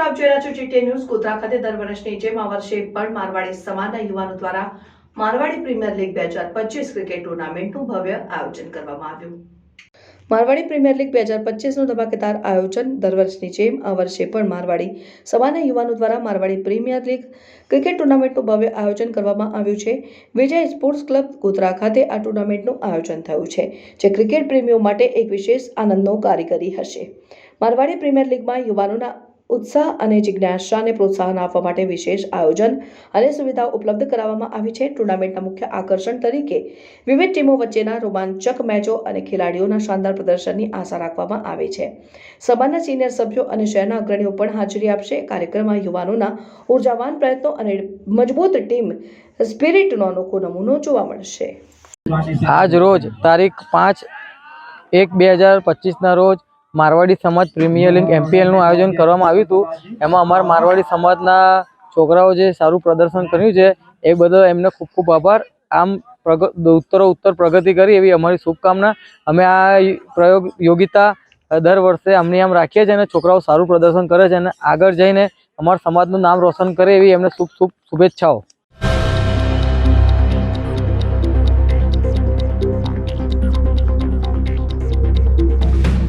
મિત્રો આપ જોઈ રહ્યા છો જીટીએ ન્યૂઝ ગોધરા ખાતે દર વર્ષની જેમ આ વર્ષે પણ મારવાડી સમાજના યુવાનો દ્વારા મારવાડી પ્રીમિયર લીગ બે હજાર પચીસ ક્રિકેટ ટુર્નામેન્ટનું ભવ્ય આયોજન કરવામાં આવ્યું. મારવાડી પ્રીમિયર લીગ બે હજાર પચીસનું ધમાકેદાર આયોજન દર વર્ષની જેમ આ વર્ષે પણ મારવાડી સવાના યુવાનો દ્વારા મારવાડી પ્રીમિયર લીગ ક્રિકેટ ટુર્નામેન્ટનું ભવ્ય આયોજન કરવામાં આવ્યું છે. વિજય સ્પોર્ટ્સ ક્લબ ગોધરા ખાતે આ ટુર્નામેન્ટનું આયોજન થયું છે, જે ક્રિકેટ પ્રેમીઓ માટે એક વિશેષ આનંદનો કારીગરી હશે. મારવાડી પ્રીમિયર લીગમાં યુવાનોના ઉત્સાહ અને જિજ્ઞાસાને પ્રોત્સાહન આપવા માટે વિશેષ આયોજન અને સુવિધાઓ ઉપલબ્ધ કરાવવામાં આવી છે. ટુર્નામેન્ટના મુખ્ય આકર્ષણ તરીકે વિવિધ ટીમો વચ્ચેના રોમાંચક મેચો અને ખેલાડીઓના શાનદાર પ્રદર્શનની આશા રાખવામાં આવે છે. સભાના સિનિયર સભ્યો અને શહેરના અગ્રણીઓ પણ હાજરી આપશે. કાર્યક્રમમાં યુવાનોના ઉર્જાવાન પ્રયત્નો અને મજબૂત ટીમ સ્પિરિટનો અનોખો નમૂનો જોવા મળશે. આજ રોજ તારીખ પાંચ એક બે હજાર પચીસના રોજ મારવાડી સમાજ પ્રીમિયર લીગ એમપીએલનું આયોજન કરવામાં આવ્યું હતું. એમાં અમારા મારવાડી સમાજના છોકરાઓ જે સારું પ્રદર્શન કર્યું છે, એ બદલ એમને ખૂબ ખૂબ આભાર. આમ ઉત્તરો ઉત્તર પ્રગતિ કરી એવી અમારી શુભકામના. અમે આ પ્રયોગ યોગિતા દર વર્ષે અમને આમ રાખીએ છીએ અને છોકરાઓ સારું પ્રદર્શન કરે છે અને આગળ જઈને અમારા સમાજનું નામ રોશન કરે એવી એમને શુભ શુભ, શુભેચ્છાઓ.